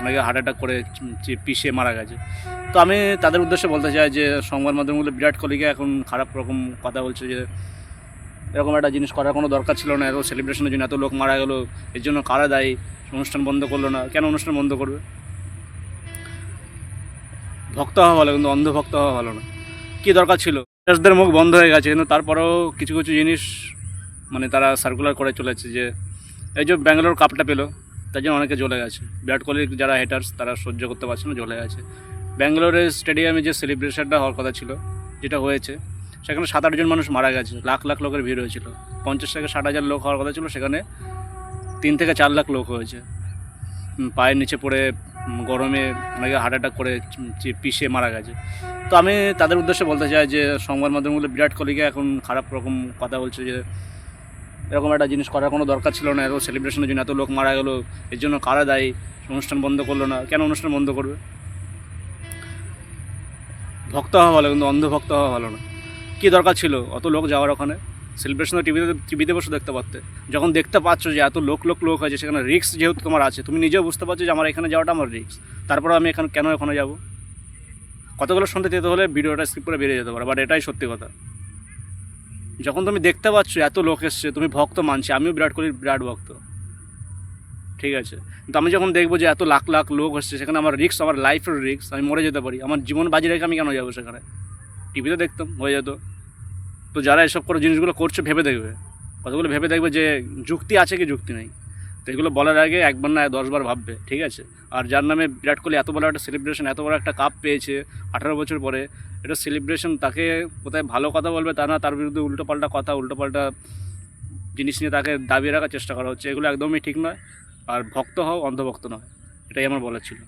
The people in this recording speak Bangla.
অনেকে হার্ট অ্যাটাক করে পিষে মারা গেছে। তো আমি তাদের উদ্দেশ্যে বলতে চাই যে, সংবাদ মাধ্যমগুলো বিরাট কোহলিকে এখন খারাপ রকম কথা বলছে যে, এরকম একটা জিনিস করার কোনো দরকার ছিল না। এত সেলিব্রেশনের জন্য এত লোক মারা গেলো, এর জন্য কারা দায়ী? অনুষ্ঠান বন্ধ করল না। কেন অনুষ্ঠান বন্ধ করবে? ভক্ত হওয়া ভালো, কিন্তু অন্ধ ভক্ত হওয়া ভালো না। কী দরকার ছিল? দের মুখ বন্ধ হয়ে গেছে, কিন্তু তারপরেও কিছু কিছু জিনিস মানে তারা সার্কুলার করে চলেছে যে, এই যে ব্যাঙ্গালোর কাপটা পেল তার জন্য অনেকে জ্বলে গেছে। বিরাট কোহলির যারা হেটার্স তারা সহ্য করতে পারছে না, জ্বলে গেছে। ব্যাঙ্গালোরের স্টেডিয়ামে যে সেলিব্রেশনটা হওয়ার কথা ছিল, যেটা হয়েছে, সেখানে সাত আটজন মানুষ মারা গেছে, লাখ লাখ লোকের ভিড় হয়েছিল। পঞ্চাশ থেকে ষাট হাজার লোক হওয়ার কথা ছিল, সেখানে তিন থেকে চার লাখ লোক হয়েছে। পায়ের নিচে পড়ে গরমে অনেকে হার্ট অ্যাটাক করে পিষে মারা গেছে। তো আমি তাদের উদ্দেশ্যে বলতে চাই যে, সংবাদ মাধ্যমগুলো বিরাট কোহলিকে এখন খারাপ রকম কথা বলছে যে এরকম একটা জিনিস করার কোনো দরকার ছিল না এত সেলিব্রেশনের জন্য এত লোক মারা গেলো, এর জন্য কারা দায়ী, অনুষ্ঠান বন্ধ করল না, কেন অনুষ্ঠান বন্ধ করবে? ভক্ত হওয়া ভালো, কিন্তু অন্ধ ভক্ত হওয়া ভালো না। কী দরকার ছিল? অত লোক যাওয়ার ওখানে। সেলিব্রেশন টিভিতে টিভিতে বসে দেখতে পারতে। যখন দেখতে পাচ্ছ যে এত লোক লোক লোক হয়েছে, সেখানে রিক্স যেহেতু তোমার আছে, তুমি নিজেও বুঝতে পারছ যে আমার এখানে যাওয়াটা আমার রিক্স তারপরে আমি এখানে, কেন এখানে যাব? কতগুলো শুনতে যেতে হলে ভিডিওটা স্কিপ করে বেরিয়ে যেতে পারে বাট এটাই সত্যি কথা। যখন তুমি দেখতে পাচ্ছ এত লোক এসছে, তুমি ভক্ত মানছি, আমিও বিরাট কোহলির বিরাট ভক্ত। ঠিক আছে? কিন্তু আমি যখন দেখব যে এত লাখ লাখ লোক হচ্ছে সেখানে আমার রিক্স আমার লাইফের রিক্স আমি মরে যেতে পারি। আমার জীবন বাজি রেখে আমি কেন যাব সেখানে? টিভিতে দেখতাম, হয়ে যেত। তো যারা এসব করে জিনিসগুলো করছে, ভেবে দেখবে। কতগুলো ভেবে দেখবে যে যুক্তি আছে কি যুক্তি নেই? তো এগুলো বলার আগে একবার না দশবার ভাববে, ঠিক আছে? আর যার নামে বিরাট কোহলি এত বড় একটা সেলিব্রেশন এত বড় একটা কাপ পেয়েছে আঠারো বছর পরে, এটা সেলিব্রেশন তাকে কোথায় ভালো কথা বলবে তা না, তার বিরুদ্ধে উল্টোপাল্টা কথা, উল্টোপাল্টা জিনিস নিয়ে তাকে দাবিয়ে রাখার চেষ্টা করা হচ্ছে। এগুলো একদমই ঠিক নয়। আর ভক্ত হও, অন্ধভক্ত নয় এটাই আমার বলার ছিল।